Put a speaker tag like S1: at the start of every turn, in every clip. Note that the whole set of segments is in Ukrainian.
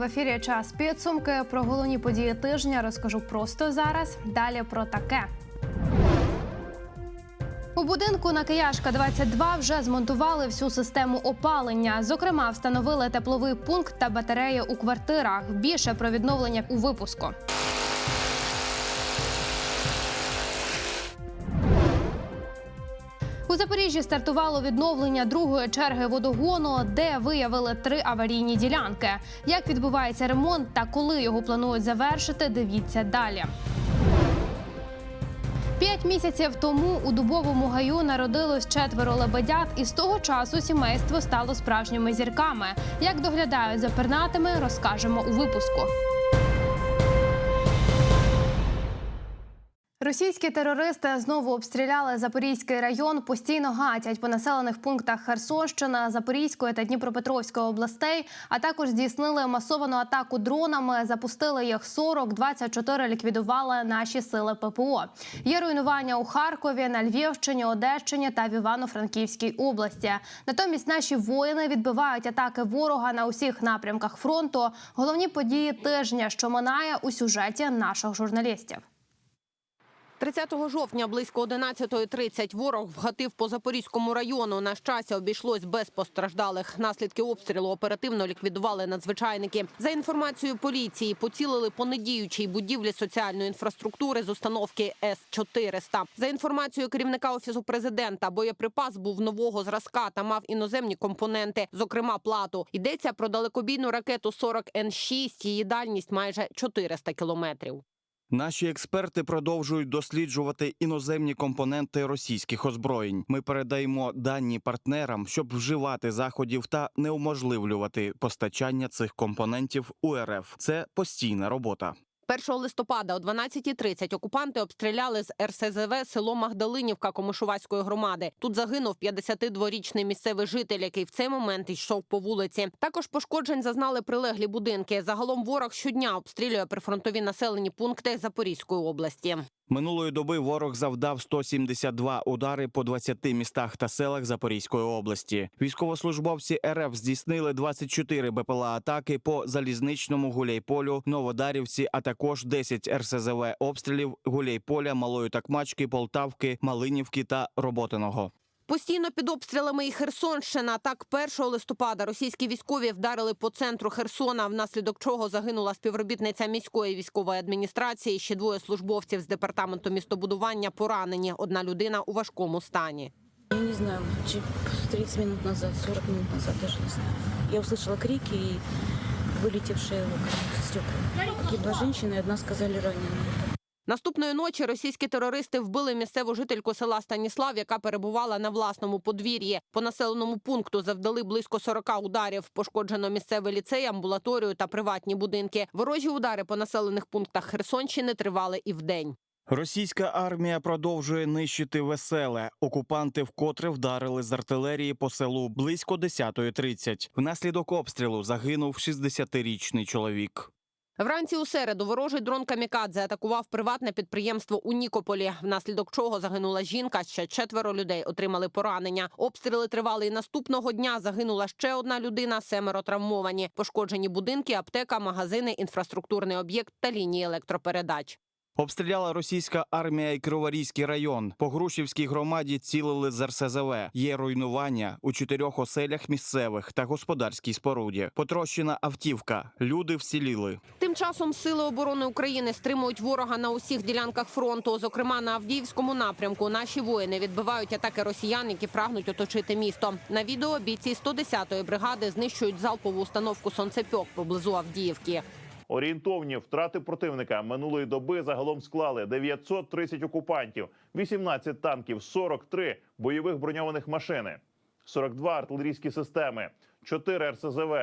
S1: В ефірі. Час підсумки про головні події тижня. Розкажу просто зараз. Далі про таке. У будинку на Кияшка 22 вже змонтували всю систему опалення. Зокрема, встановили тепловий пункт та батареї у квартирах. Більше про відновлення у випуску. Запоріжжі стартувало відновлення другої черги водогону, де виявили три аварійні ділянки. Як відбувається ремонт та коли його планують завершити, дивіться далі. П'ять місяців тому у дубовому гаю народилось четверо лебедят, і з того часу сімейство стало справжніми зірками. Як доглядають за пернатими, розкажемо у випуску. Російські терористи знову обстріляли Запорізький район. Постійно гатять по населених пунктах Херсонщини, Запорізької та Дніпропетровської областей. А також здійснили масовану атаку дронами. Запустили їх 40, 24 ліквідували наші сили ППО. Є руйнування у Харкові, на Львівщині, Одещині та в Івано-Франківській області. Натомість наші воїни відбивають атаки ворога на усіх напрямках фронту. Головні події тижня, що минає у сюжеті наших журналістів.
S2: 30 жовтня близько 11.30 ворог вгатив по Запорізькому району. На щастя, обійшлось без постраждалих. Наслідки обстрілу оперативно ліквідували надзвичайники. За інформацією поліції, поцілили по недіючій будівлі соціальної інфраструктури з установки С-400. За інформацією керівника офісу президента, боєприпас був нового зразка та мав іноземні компоненти, зокрема плату. Йдеться про далекобійну ракету 40 Н-6. Її дальність майже 400 кілометрів.
S3: Наші експерти продовжують досліджувати іноземні компоненти російських озброєнь. Ми передаємо дані партнерам, щоб вживати заходів та неуможливлювати постачання цих компонентів у РФ. Це постійна робота.
S2: 1 листопада о 12.30 окупанти обстріляли з РСЗВ село Магдалинівка Комишувацької громади. Тут загинув 52-річний місцевий житель, який в цей момент йшов по вулиці. Також пошкоджень зазнали прилеглі будинки. Загалом ворог щодня обстрілює прифронтові населені пункти Запорізької області.
S3: Минулої доби ворог завдав 172 удари по 20 містах та селах Запорізької області. Військовослужбовці РФ здійснили 24 БПЛА атаки по залізничному гуляйполю, Новодарівці, а також 10 РСЗВ обстрілів Гуляйполя, Малої Такмачки, Полтавки, Малинівки та Роботиного.
S2: Постійно під обстрілами і Херсонщина. Так, 1 листопада російські військові вдарили по центру Херсона, внаслідок чого загинула співробітниця міської військової адміністрації. Ще двоє службовців з департаменту містобудування поранені. Одна людина у важкому стані.
S4: Я не знаю, чи 30 минут назад, 40 минут назад, даже не знаю. Я услышала крики и вылетевшие окна, стекла. Погибла женщина, одна сказали раненая.
S2: Наступної ночі російські терористи вбили місцеву жительку села Станіслав, яка перебувала на власному подвір'ї. По населеному пункту завдали близько 40 ударів. Пошкоджено місцевий ліцей, амбулаторію та приватні будинки. Ворожі удари по населених пунктах Херсонщини тривали і вдень.
S3: Російська армія продовжує нищити веселе. Окупанти вкотре вдарили з артилерії по селу близько 10.30. Внаслідок обстрілу загинув 60-річний чоловік.
S2: Вранці у середу ворожий дрон Камікадзе атакував приватне підприємство у Нікополі, внаслідок чого загинула жінка. Ще четверо людей отримали поранення. Обстріли тривали і наступного дня. Загинула ще одна людина, семеро травмовані. Пошкоджені будинки, аптека, магазини, інфраструктурний об'єкт та лінії електропередач.
S3: Обстріляла російська армія і Криворізький район. По Грушівській громаді цілили з РСЗВ. Є руйнування у чотирьох оселях місцевих та господарській споруді. Потрощена автівка. Люди вціліли.
S2: Тим часом сили оборони України стримують ворога на усіх ділянках фронту. Зокрема, на Авдіївському напрямку наші воїни відбивають атаки росіян, які прагнуть оточити місто. На відео бійці 110-ї бригади знищують залпову установку сонцепьок поблизу Авдіївки.
S5: Орієнтовні втрати противника минулої доби загалом склали 930 окупантів, 18 танків, 43 бойових броньованих машини, 42 артилерійські системи, 4 РСЗВ,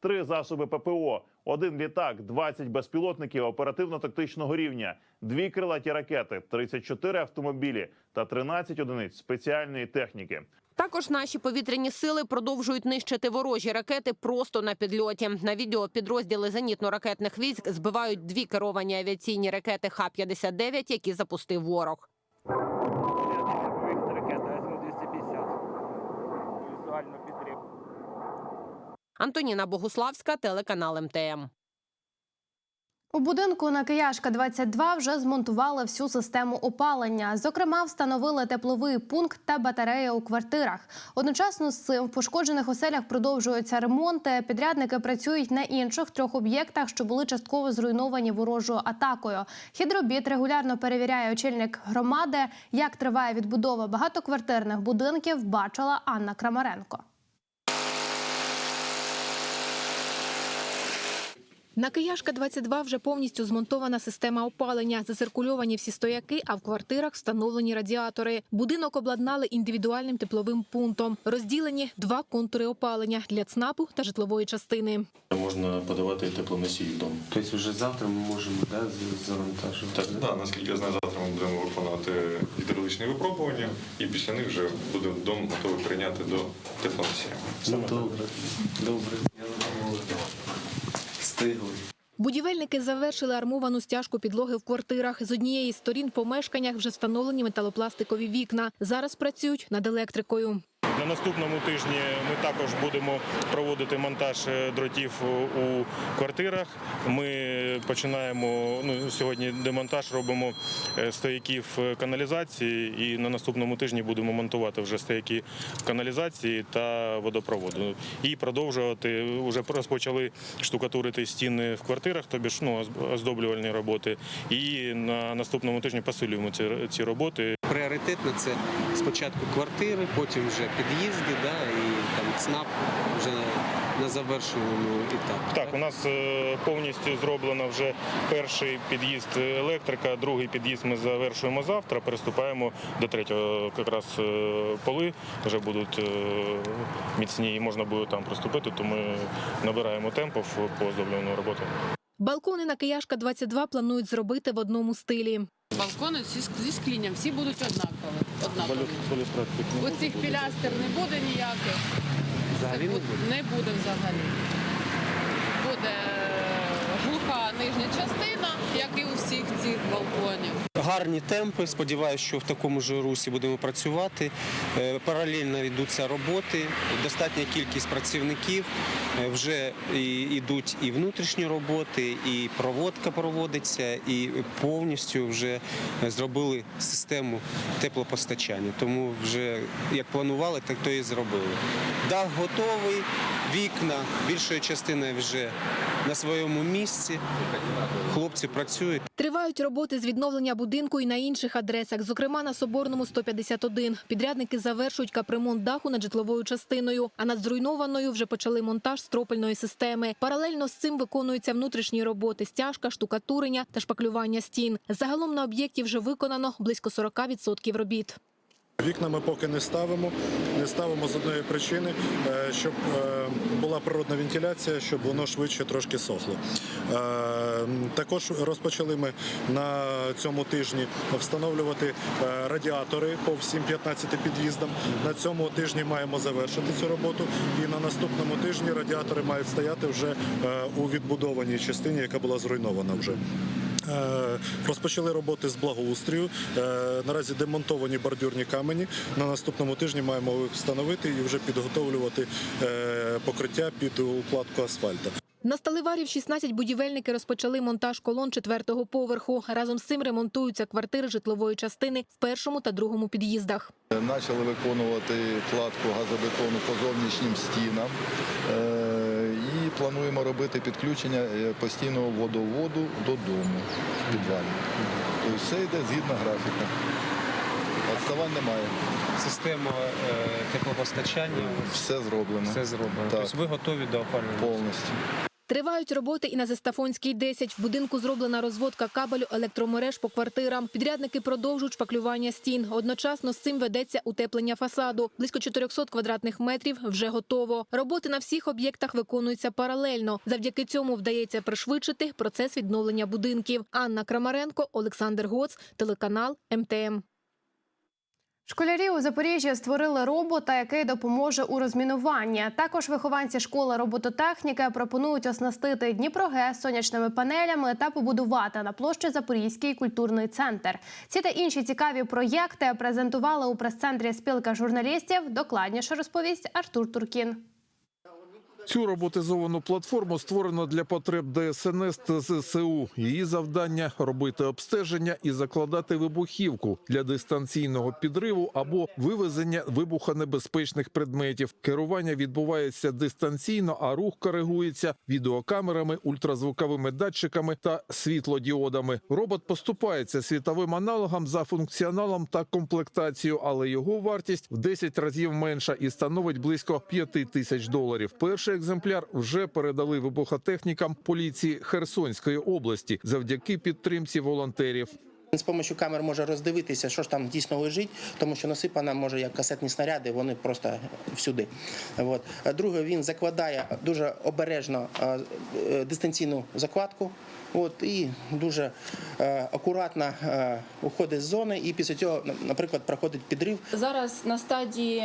S5: 3 засоби ППО, 1 літак, 20 безпілотників оперативно-тактичного рівня, 2 крилаті ракети, 34 автомобілі та 13 одиниць спеціальної техніки.
S2: Також наші повітряні сили продовжують нищити ворожі ракети просто на підльоті. На відео підрозділи зенітно-ракетних військ збивають дві керовані авіаційні ракети Х-59, які запустив ворог. Антоніна Богуславська, телеканал МТМ.
S1: У будинку на Кияшка 22 вже змонтували всю систему опалення. Зокрема, встановили тепловий пункт та батареї у квартирах. Одночасно з цим в пошкоджених оселях продовжуються ремонти. Підрядники працюють на інших трьох об'єктах, що були частково зруйновані ворожою атакою. Хід робіт регулярно перевіряє очільник громади. Як триває відбудова багатоквартирних будинків, бачила Анна Крамаренко.
S6: На Кияшка 22 вже повністю змонтована система опалення. Зациркульовані всі стояки, а в квартирах встановлені радіатори. Будинок обладнали індивідуальним тепловим пунктом. Розділені два контури опалення для ЦНАПу та житлової частини.
S7: Можна подавати теплоносій вдома.
S8: Тобто вже завтра ми можемо да, завантажувати?
S7: Так.
S8: да?
S9: Так, наскільки я знаю, завтра ми будемо виконувати гідравличні випробування, і після них вже буде дом готовий прийняти до теплоносія.
S8: Ну, добре, добре. Встигли.
S6: Будівельники завершили армовану стяжку підлоги в квартирах. З однієї сторін в помешканнях вже встановлені металопластикові вікна. Зараз працюють над електрикою.
S10: На наступному тижні ми також будемо проводити монтаж е, дротів у- квартирах. Ми починаємо ну, сьогодні демонтаж робимо е, стояків е, каналізації, і на наступному тижні будемо монтувати вже стояки каналізації та водопроводу. І продовжувати вже розпочали штукатурити стіни в квартирах, тобі ж ну оздоблювальні роботи. І на наступному тижні посилюємо ці роботи.
S11: Пріоритетно це спочатку квартири, потім вже під'їзди, да, і там ЦНАП вже на завершеному етапі.
S10: Так, так, у нас е, повністю зроблено вже перший під'їзд електрика, другий під'їзд ми завершуємо завтра. Приступаємо до третього. Якраз е, поли вже будуть е, міцні і можна буде там приступити, то ми набираємо темпів по оздоблюванню роботи.
S6: Балкони на Кияшка 22 планують зробити в одному стилі.
S12: Балкони зі, зі склінням, всі будуть однакові. однакові. Оцих пілястер не буде ніяких.
S11: Взагалі не
S12: буде взагалі. Нижня частина, як і у всіх цих балконів.
S11: Гарні темпи. Сподіваюся, що в такому ж русі будемо працювати. Е, Паралельно йдуться роботи, достатня кількість працівників. Е, Вже йдуть і внутрішні роботи, і проводка проводиться, і повністю вже зробили систему теплопостачання. Тому вже як планували, так то і зробили. Дах готовий, вікна більшою частиною вже на своєму місці. Хлопці працюють.
S6: Тривають роботи з відновлення будинку і на інших адресах, зокрема на Соборному 151. Підрядники завершують капремонт даху над житловою частиною, а над зруйнованою вже почали монтаж стропельної системи. Паралельно з цим виконуються внутрішні роботи: стяжка, штукатурення та шпаклювання стін. Загалом на об'єкті вже виконано близько 40% робіт.
S13: Вікна ми поки не ставимо. Не ставимо з одної причини, е, щоб е, була природна вентиляція, щоб воно швидше трошки сохло. Е, Також розпочали ми на цьому тижні встановлювати радіатори по всім 15 під'їздам. На цьому тижні маємо завершити цю роботу. І на наступному тижні радіатори мають стояти вже у відбудованій частині, яка була зруйнована вже. Е, Розпочали роботи з благоустрою. Е, Наразі демонтовані бордюрні камені. На наступному тижні маємо їх встановити і вже підготовлювати е, покриття під укладку асфальту.
S6: На Сталеварів 16 будівельники розпочали монтаж колон четвертого поверху. Разом з цим ремонтуються квартири житлової частини в першому та другому під'їздах.
S9: Почали виконувати кладку газобетону по зовнішнім стінам. Плануємо робити підключення е, постійного водоводу додому в підвалі. Тобто все йде згідно графіка. Відставань немає.
S11: Система е, теплопостачання
S9: Все зроблено.
S11: зроблено.
S9: Так. Тобто
S11: ви готові до опалювання?
S9: Повністю.
S6: Тривають роботи і на Зестафонській 10. В будинку зроблена розводка кабелю електромереж по квартирам. Підрядники продовжують шпаклювання стін. Одночасно з цим ведеться утеплення фасаду. Близько 400 квадратних метрів вже готово. Роботи на всіх об'єктах виконуються паралельно. Завдяки цьому вдається пришвидшити процес відновлення будинків. Анна Крамаренко, Олександр Гоц, телеканал МТМ.
S1: Школярі у Запоріжжі створили робота, який допоможе у розмінуванні. Також вихованці школи робототехніки пропонують оснастити Дніпрогес сонячними панелями та побудувати на площі Запорізький культурний центр. Ці та інші цікаві проєкти презентували у прес-центрі спілка журналістів. Докладніше розповість Артур Туркін.
S14: Цю роботизовану платформу створено для потреб ДСНС та ЗСУ. Її завдання робити обстеження і закладати вибухівку для дистанційного підриву або вивезення вибухонебезпечних предметів. Керування відбувається дистанційно, а рух коригується відеокамерами, ультразвуковими датчиками та світлодіодами. Робот поступається світовим аналогам за функціоналом та комплектацією, але його вартість в 10 разів менша і становить близько 5 тисяч доларів. Перший екземпляр вже передали вибухотехнікам поліції Херсонської області завдяки підтримці волонтерів.
S15: З допомогою камер може роздивитися, що ж там дійсно лежить, тому що насипана може як касетні снаряди, вони просто всюди. От. Друге, він закладає дуже обережно е, дистанційну закладку. От, і дуже е, акуратно е, уходить з зони, і після цього, наприклад, проходить підрив.
S16: Зараз на стадії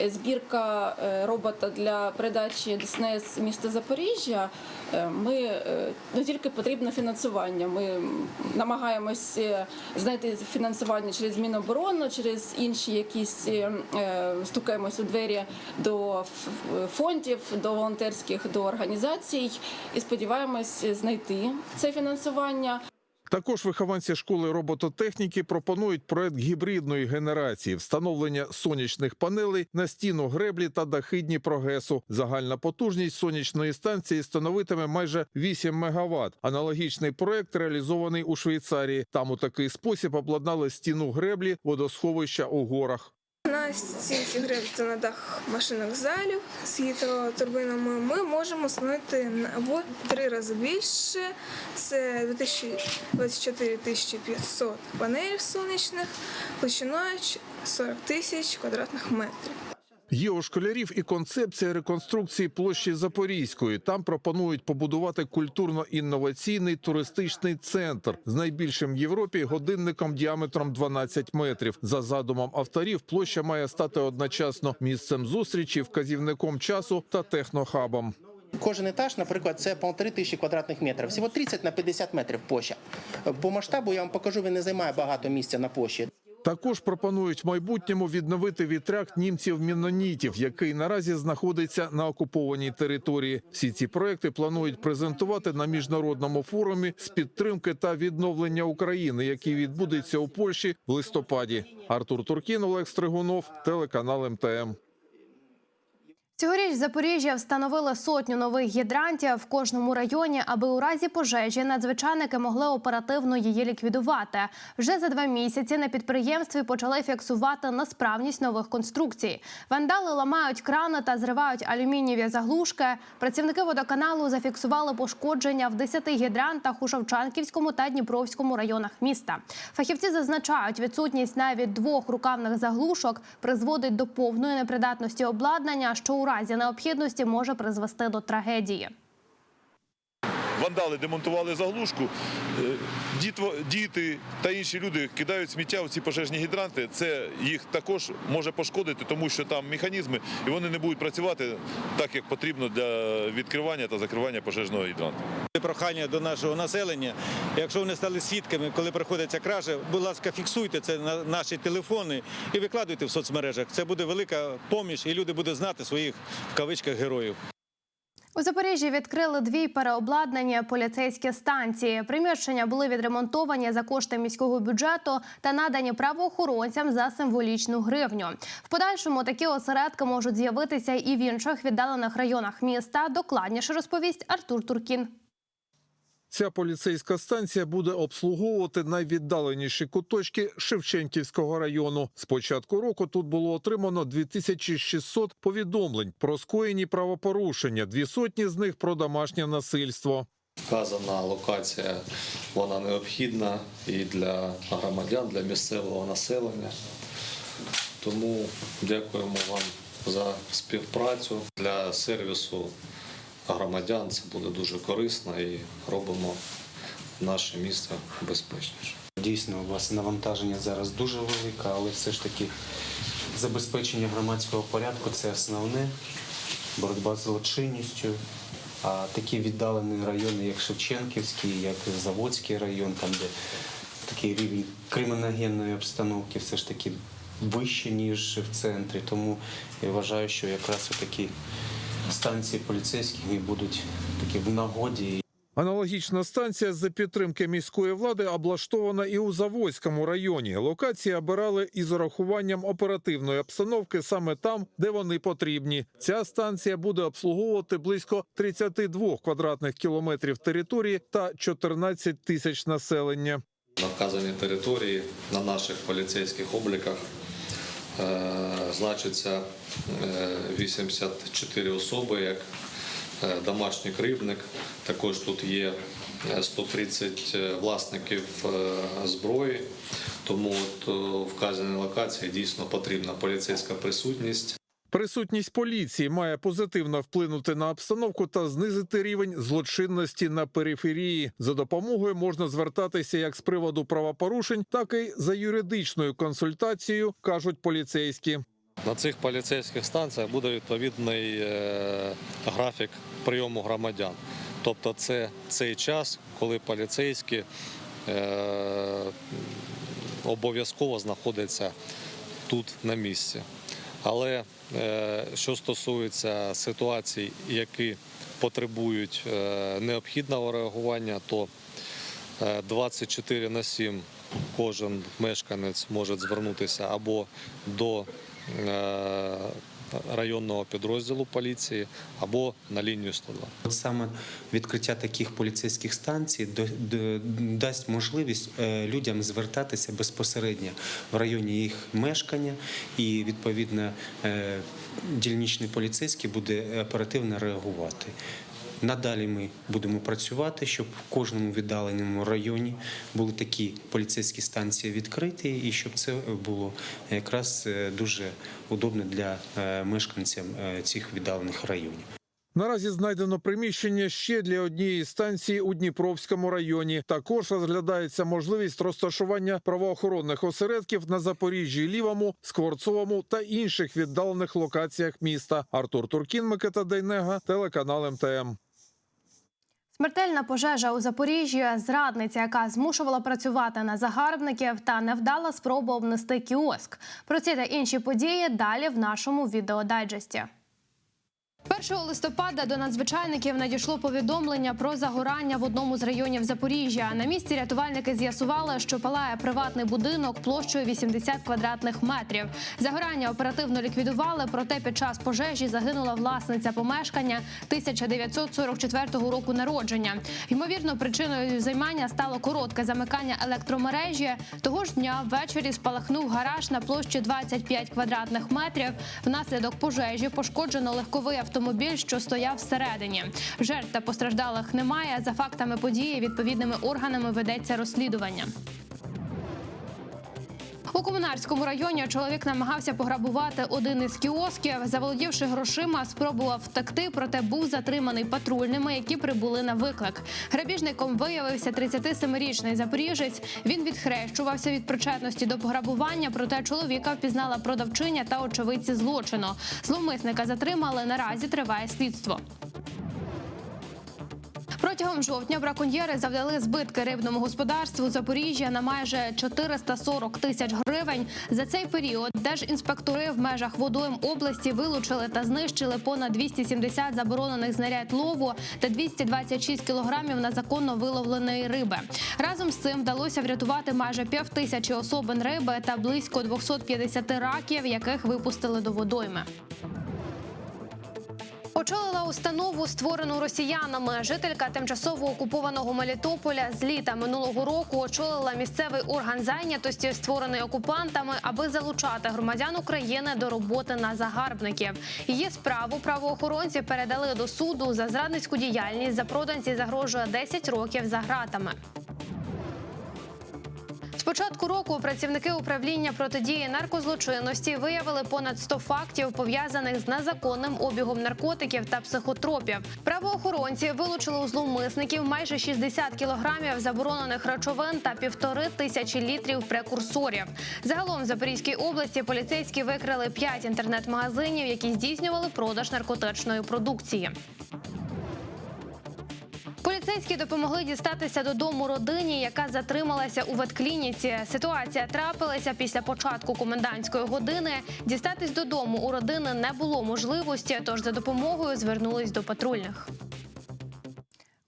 S16: е, збірка е, робота для передачі ДСНС міста Запоріжжя. Е, Ми е, не тільки потрібно фінансування. Ми намагаємось е, знайти фінансування через Міноборону, через інші якісь стукаємось у двері до фондів, до волонтерських, до організацій і сподіваємось знайти це фінансування.
S14: Також вихованці школи робототехніки пропонують проект гібридної генерації встановлення сонячних панелей на стіну греблі та дахи Дніпрогесу. Загальна потужність сонячної станції становитиме майже 8 мегаватт. Аналогічний проект реалізований у Швейцарії. Там у такий спосіб обладнали стіну греблі водосховища у горах.
S17: На стінці греб на дах машинних залів з гідротурбинами ми можемо встановити в три рази більше. Це 2024 500 панелів сонячних, площиною 40 тисяч квадратних метрів.
S14: Є у школярів і концепція реконструкції площі Запорізької. Там пропонують побудувати культурно-інноваційний туристичний центр з найбільшим в Європі годинником діаметром 12 метрів. За задумом авторів, площа має стати одночасно місцем зустрічі, вказівником часу та технохабом.
S15: Кожен етаж, наприклад, це полтори тисячі квадратних метрів. Всього 30 на 50 метрів площа. По масштабу я вам покажу, він не займає багато місця на площі.
S14: Також пропонують в майбутньому відновити вітряк німців-мінонітів, який наразі знаходиться на окупованій території. Всі ці проекти планують презентувати на міжнародному форумі з підтримки та відновлення України, який відбудеться у Польщі в листопаді. Артур Туркін, Олег Стригунов, телеканал МТМ.
S1: Цьогоріч Запоріжжя встановили сотню нових гідрантів в кожному районі, аби у разі пожежі надзвичайники могли оперативно її ліквідувати. Вже за два місяці на підприємстві почали фіксувати несправність нових конструкцій. Вандали ламають крани та зривають алюмінієві заглушки. Працівники водоканалу зафіксували пошкодження в 10 гідрантах у Шевчанківському та Дніпровському районах міста. Фахівці зазначають, відсутність навіть двох рукавних заглушок призводить до повної непридатності обладнання, що у разі необхідності може призвести до трагедії.
S18: Вандали демонтували заглушку. Е, Діти та інші люди кидають сміття у ці пожежні гідранти. Це їх також може пошкодити, тому що там механізми і вони не будуть працювати так, як потрібно для відкривання та закривання пожежного гідранту.
S19: Прохання до нашого населення. Якщо вони стали свідками, коли приходиться кража, будь ласка, фіксуйте це на наші телефони і викладуйте в соцмережах. Це буде велика поміч, і люди будуть знати своїх в кавичках героїв.
S1: У Запоріжжі відкрили дві переобладнані поліцейські станції. Приміщення були відремонтовані за кошти міського бюджету та надані правоохоронцям за символічну гривню. В подальшому такі осередки можуть з'явитися і в інших віддалених районах міста. Докладніше розповість Артур Туркін.
S14: Ця поліцейська станція буде обслуговувати найвіддаленіші куточки Шевченківського району. З початку року тут було отримано 2600 повідомлень про скоєні правопорушення. Дві сотні з них про домашнє насильство.
S7: Вказана локація вона необхідна і для громадян, для місцевого населення. Тому дякуємо вам за співпрацю для сервісу громадян. Це буде дуже корисно і робимо наше місто безпечніше.
S11: Дійсно, у вас навантаження зараз дуже велике, але все ж таки забезпечення громадського порядку це основне, боротьба з злочинністю. А такі віддалені райони, як Шевченківський, як Заводський район, там де такий рівень криміногенної обстановки все ж таки вище, ніж в центрі. Тому я вважаю, що якраз такі станції поліцейських і будуть такі в нагоді.
S14: Аналогічна станція за підтримки міської влади облаштована і у Завойському районі. Локації обирали із урахуванням оперативної обстановки саме там, де вони потрібні. Ця станція буде обслуговувати близько 32 квадратних кілометрів території та 14 тисяч населення.
S7: На вказаній території на наших поліцейських обліках значиться е, 84 особи як е, домашній кривдник. Також тут є е, 130 власників е, зброї, тому от вказані локації дійсно потрібна поліцейська присутність.
S14: Присутність поліції має позитивно вплинути на обстановку та знизити рівень злочинності на периферії. За допомогою можна звертатися як з приводу правопорушень, так і за юридичною консультацією, кажуть поліцейські.
S7: На цих поліцейських станціях буде відповідний е, графік прийому громадян. Тобто це цей час, коли поліцейські е, обов'язково знаходяться тут на місці. Але е, що стосується ситуацій, які потребують е, необхідного реагування, то е, 24 на 7 кожен мешканець може звернутися або до е, районного підрозділу поліції, або на лінію 102.
S11: Саме відкриття таких поліцейських станцій дасть можливість е, людям звертатися безпосередньо в районі їх мешкання, і відповідно е, дільничний поліцейський буде оперативно реагувати. Надалі ми будемо працювати, щоб в кожному віддаленому районі були такі поліцейські станції відкриті, і щоб це було якраз е, дуже удобно для е, мешканців е, цих віддалених районів.
S14: Наразі знайдено приміщення ще для однієї станції у Дніпровському районі. Також розглядається можливість розташування правоохоронних осередків на Запоріжжі, Лівому, Скворцовому та інших віддалених локаціях міста. Артур Туркін, Микита Дейнега, телеканал МТМ.
S1: Смертельна пожежа у Запоріжжі, зрадниця, яка змушувала працювати на загарбників та невдала спроба обнести кіоск. Про ці та інші події далі в нашому відеодайджесті. 1 листопада до надзвичайників надійшло повідомлення про загорання в одному з районів Запоріжжя. На місці рятувальники з'ясували, що палає приватний будинок площею 80 квадратних метрів. Загорання оперативно ліквідували, проте під час пожежі загинула власниця помешкання 1944 року народження. Ймовірно, причиною займання стало коротке замикання електромережі. Того ж дня ввечері спалахнув гараж на площі 25 квадратних метрів. Внаслідок пожежі пошкоджено легковий автомобіль, що стояв всередині. Жертв та постраждалих немає. За фактами події відповідними органами ведеться розслідування. У комунарському районі чоловік намагався пограбувати один із кіосків. Заволодівши грошима, спробував втекти, проте був затриманий патрульними, які прибули на виклик. Грабіжником виявився 37-річний запоріжець. Він відхрещувався від причетності до пограбування, проте чоловіка впізнала продавчиня та очевидці злочину. Зловмисника затримали. Наразі триває слідство. Протягом жовтня браконьєри завдали збитки рибному господарству Запоріжжя на майже 440 тисяч гривень. За цей період держінспектори в межах водойм області вилучили та знищили понад 270 заборонених знарядь лову та 226 кілограмів незаконно виловленої риби. Разом з цим вдалося врятувати майже півтисячі особин риби та близько 250 раків, яких випустили до водойми. Очолила установу, створену росіянами. Жителька тимчасово окупованого Мелітополя з літа минулого року очолила місцевий орган зайнятості, створений окупантами, аби залучати громадян України до роботи на загарбників. Її справу правоохоронці передали до суду за зрадницьку діяльність. За проданці загрожує 10 років за гратами. Початку року працівники управління протидії наркозлочинності виявили понад 100 фактів пов'язаних з незаконним обігом наркотиків та психотропів. Правоохоронці вилучили у зловмисників майже 60 кілограмів заборонених речовин та півтори тисячі літрів прекурсорів. Загалом в Запорізькій області поліцейські викрили 5 інтернет-магазинів, які здійснювали продаж наркотичної продукції. Поліцейські допомогли дістатися додому родині, яка затрималася у ветклініці. Ситуація трапилася після початку комендантської години. Дістатись додому у родини не було можливості, тож за допомогою звернулись до патрульних.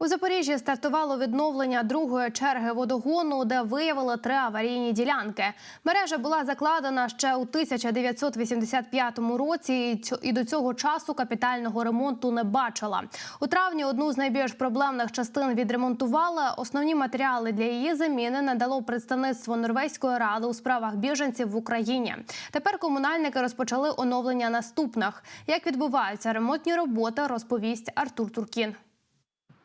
S1: У Запоріжжі стартувало відновлення другої черги водогону, де виявили три аварійні ділянки. Мережа була закладена ще у 1985 році, і до цього часу капітального ремонту не бачила. У травні одну з найбільш проблемних частин відремонтували. Основні матеріали для її заміни надало представництво Норвезької ради у справах біженців в Україні. Тепер комунальники розпочали оновлення наступних. Як відбуваються ремонтні роботи, розповість Артур Туркін.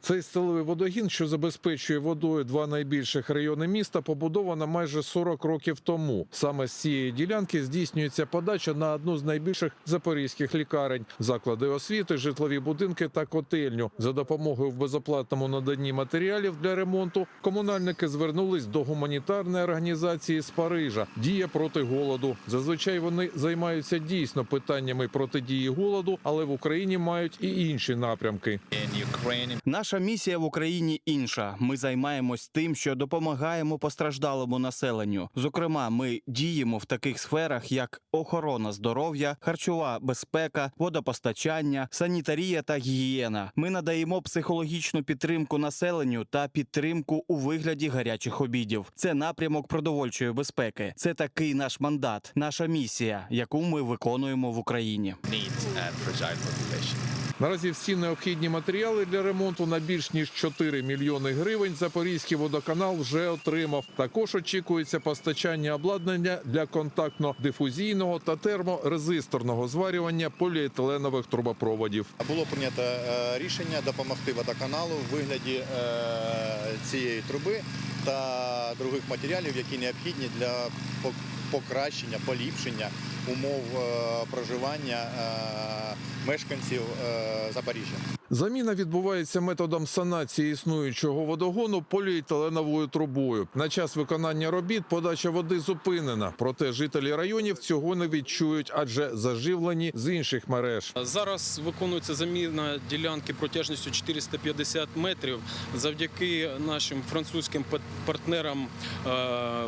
S14: Цей сталевий водогін, що забезпечує водою два найбільших райони міста, побудовано майже 40 років тому. Саме з цієї ділянки здійснюється подача на одну з найбільших запорізьких лікарень, заклади освіти, житлові будинки та котельню. За допомогою в безоплатному наданні матеріалів для ремонту комунальники звернулись до гуманітарної організації з Парижа Дія проти голоду. Зазвичай вони займаються дійсно питаннями протидії голоду, але в Україні мають і інші напрямки.
S3: Наша місія в Україні інша. Ми займаємось тим, що допомагаємо постраждалому населенню. Зокрема, ми діємо в таких сферах, як охорона здоров'я, харчова безпека, водопостачання, санітарія та гігієна. Ми надаємо психологічну підтримку населенню та підтримку у вигляді гарячих обідів. Це напрямок продовольчої безпеки. Це такий наш мандат, наша місія, яку ми виконуємо в Україні.
S14: Наразі всі необхідні матеріали для ремонту на більш ніж 4 мільйони гривень Запорізький водоканал вже отримав. Також очікується постачання обладнання для контактно-дифузійного та терморезисторного зварювання поліетиленових трубопроводів.
S20: Було прийнято е, рішення допомогти водоканалу в вигляді е, цієї труби та других матеріалів, які необхідні для покращення, поліпшення умов е, проживання е, мешканців е, Запоріжжя.
S14: Заміна відбувається методом санації існуючого водогону поліетиленовою трубою. На час виконання робіт подача води зупинена. Проте жителі районів цього не відчують, адже заживлені з інших мереж.
S21: Зараз виконується заміна ділянки протяжністю 450 метрів. Завдяки нашим французьким партнерам е,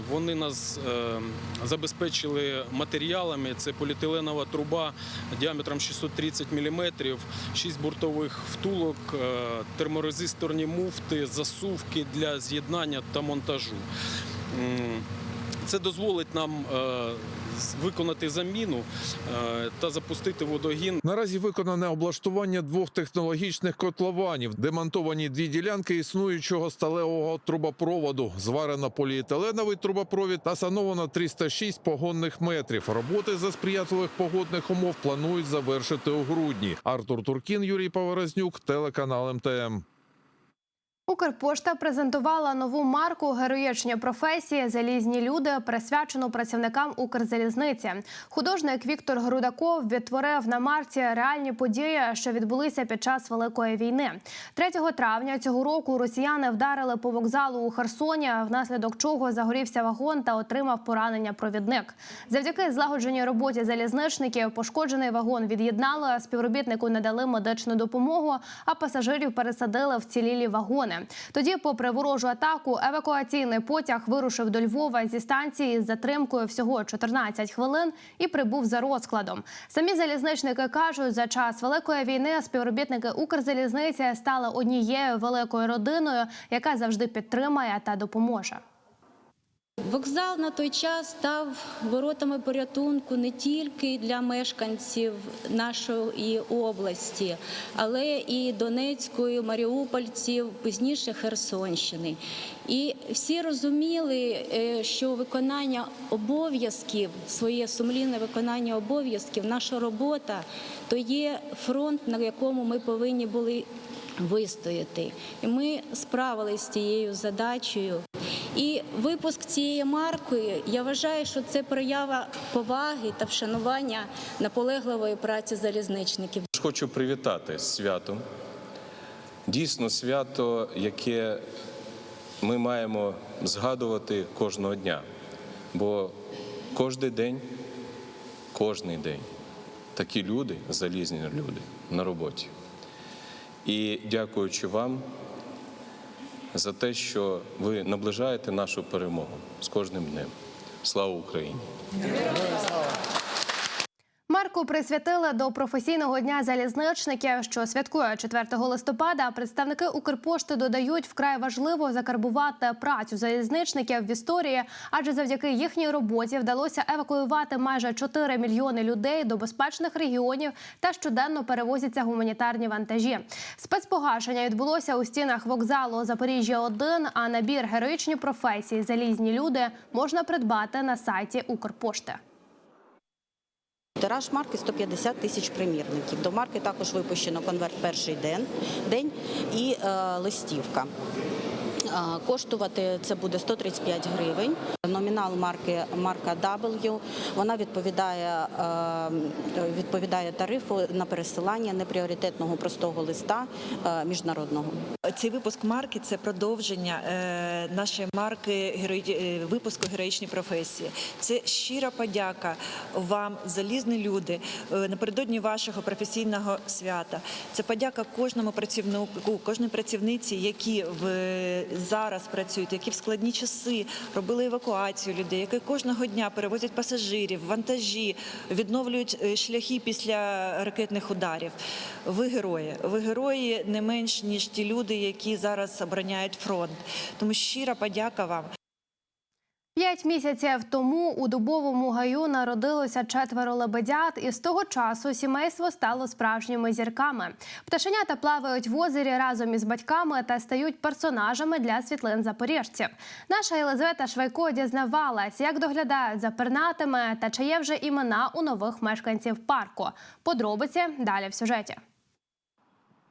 S21: вони нас е, забезпечили матеріалами. Це поліетиленова труба діаметром 630 мм, 6 буртових втулок, е, терморезисторні муфти, засувки для з'єднання та монтажу. Це дозволить нам е, виконати заміну е, та запустити водогін
S14: Наразі виконане облаштування двох технологічних котлованів, демонтовані дві ділянки існуючого сталевого трубопроводу, зварено поліетиленовий трубопровід та сановано 306 погонних метрів. Роботи за сприятливих погодних умов планують завершити у грудні. Артур Туркін, Юрій Поворознюк, телеканал МТМ.
S1: Укрпошта презентувала нову марку Героїчні професії Залізні люди, присвячену працівникам Укрзалізниці. Художник Віктор Грудаков відтворив на марці реальні події, що відбулися під час великої війни. 3 травня цього року росіяни вдарили по вокзалу у Херсоні, внаслідок чого загорівся вагон та отримав поранення провідник. Завдяки злагодженій роботі залізничників пошкоджений вагон від'єднали, співробітнику надали медичну допомогу, а пасажирів пересадили в цілілі вагони. Тоді, попри ворожу атаку, евакуаційний потяг вирушив до Львова зі станції з затримкою всього 14 хвилин і прибув за розкладом. Самі залізничники кажуть, за час великої війни співробітники Укрзалізниці стали однією великою родиною, яка завжди підтримає та допоможе.
S22: Вокзал на той час став воротами порятунку не тільки для мешканців нашої області, але і Донецької, Маріупольців, пізніше Херсонщини. І всі розуміли, е, що виконання обов'язків, своє сумлінне виконання обов'язків, наша робота то є фронт, на якому ми повинні були вистояти. І ми справилися з цією задачею. І випуск цієї марки, я вважаю, що це проява поваги та вшанування наполегливої праці залізничників.
S23: Хочу привітати з святом. Дійсно, свято, яке ми маємо згадувати кожного дня. Бо кожен день, кожний день такі люди, залізні люди на роботі. І дякуючи вам, за те, що ви наближаєте нашу перемогу з кожним днем. Слава Україні!
S1: Марку присвятили до професійного дня залізничників, що святкує 4 листопада. Представники Укрпошти додають, вкрай важливо закарбувати працю залізничників в історії, адже завдяки їхній роботі вдалося евакуювати майже 4 мільйони людей до безпечних регіонів та щоденно перевозяться гуманітарні вантажі. Спецпогашення відбулося у стінах вокзалу Запоріжжя 1 а набір героїчні професії залізні люди можна придбати на сайті Укрпошти.
S24: Тираж марки 150 тисяч примірників. До марки також випущено конверт перший день, день і е, листівка. Коштувати це буде 135 гривень. Номінал марки марка W. Вона відповідає, е, відповідає тарифу на пересилання непріоритетного простого листа е, міжнародного.
S25: Цей випуск марки це продовження е, нашої марки випуску героїчні професії. Це щира подяка вам, залізні люди, напередодні вашого професійного свята. Це подяка кожному працівнику, кожній працівниці, які в зараз працюють, які в складні часи робили евакуацію людей, які кожного дня перевозять пасажирів, вантажі, відновлюють е, шляхи після ракетних ударів. Ви герої. Ви герої не менш ніж ті люди, які зараз обороняють фронт. Тому щира подяка вам.
S1: П'ять місяців тому у дубовому гаю народилося четверо лебедят, і з того часу сімейство стало справжніми зірками. Пташенята плавають в озері разом із батьками та стають персонажами для світлин запоріжців. Наша Єлизавета Швайко дізнавалась, як доглядають за пернатими та чи є вже імена у нових мешканців парку. Подробиці далі в сюжеті.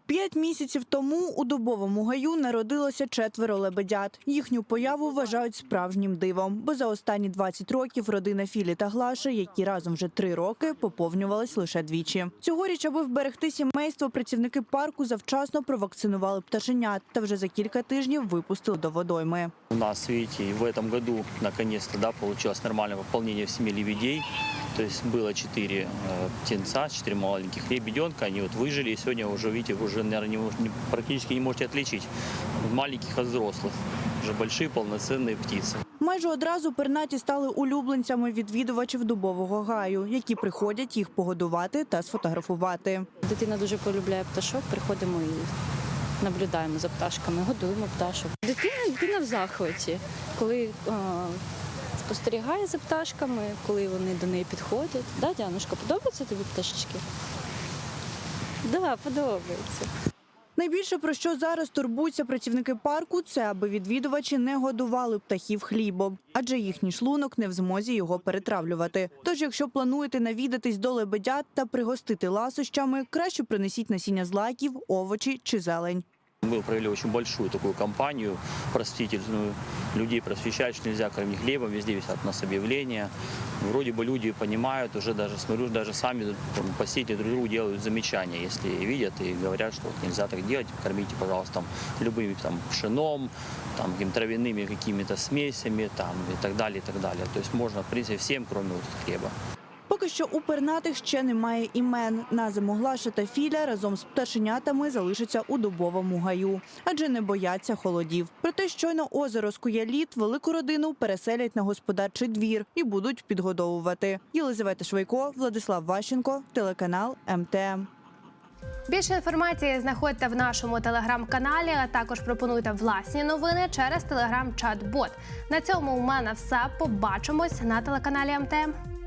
S26: П'ять місяців тому у дубовому гаю народилося четверо лебедят. Їхню появу вважають справжнім дивом, бо за останні 20 років родина Філі та Глаши, які разом вже три роки, поповнювалась лише двічі. Цьогоріч, аби вберегти сімейство, працівники парку завчасно провакцинували пташенят та вже за кілька тижнів випустили до водойми.
S27: У нас, видите, в этом году наконец-то да, получилось нормальное пополнение в семье лебедей. То есть было четыре э, птенца, четыре маленьких лебеденка, они вот выжили, и сегодня уже, видите, вы уже, наверное, не, мож- не- практически не можете отличить маленьких от взрослых. Уже большие полноценные птицы.
S26: Майже одразу пернаті стали улюбленцями відвідувачів дубового гаю, які приходять їх погодувати та сфотографувати.
S22: Дитина дуже полюбляє пташок, приходимо і наблюдаємо за пташками, годуємо пташок. Дитина, дитина в захваті, коли а, спостерігає за пташками, коли вони до неї підходять. Да, Діанушка, подобаються тобі пташечки? Да, подобається.
S26: Найбільше про що зараз турбуються працівники парку, це аби відвідувачі не годували птахів хлібом, адже їхній шлунок не в змозі його перетравлювати. Тож, якщо плануєте навідатись до лебедят та пригостити ласощами, краще принесіть насіння злаків, овочі чи зелень.
S27: Мы провели очень большую такую кампанию просветительную. Людей просвещать, нельзя кормить хлебом, везде висят у нас объявления. Вроде бы люди понимают, уже даже, смотрю, даже сами там, посетители друг другу делают замечания, если видят и говорят, что вот нельзя так делать, кормите, пожалуйста, там, любым там, пшеном, там, каким травяными какими-то смесями там, и так далее, и так далее. То есть можно, в принципе, всем, кроме вот хлеба.
S26: Поки що у пернатих ще немає імен. На зиму Глаша та Філя разом з пташенятами залишаться у дубовому гаю, адже не бояться холодів. Проте щойно озеро скує лід, велику родину переселять на господарчий двір і будуть підгодовувати. Єлизавета Швайко, Владислав Ващенко, телеканал МТМ.
S1: Більше інформації знаходьте в нашому телеграм-каналі. а Також пропонуйте власні новини через телеграм-чат-бот. На цьому у мене все. Побачимось на телеканалі МТМ.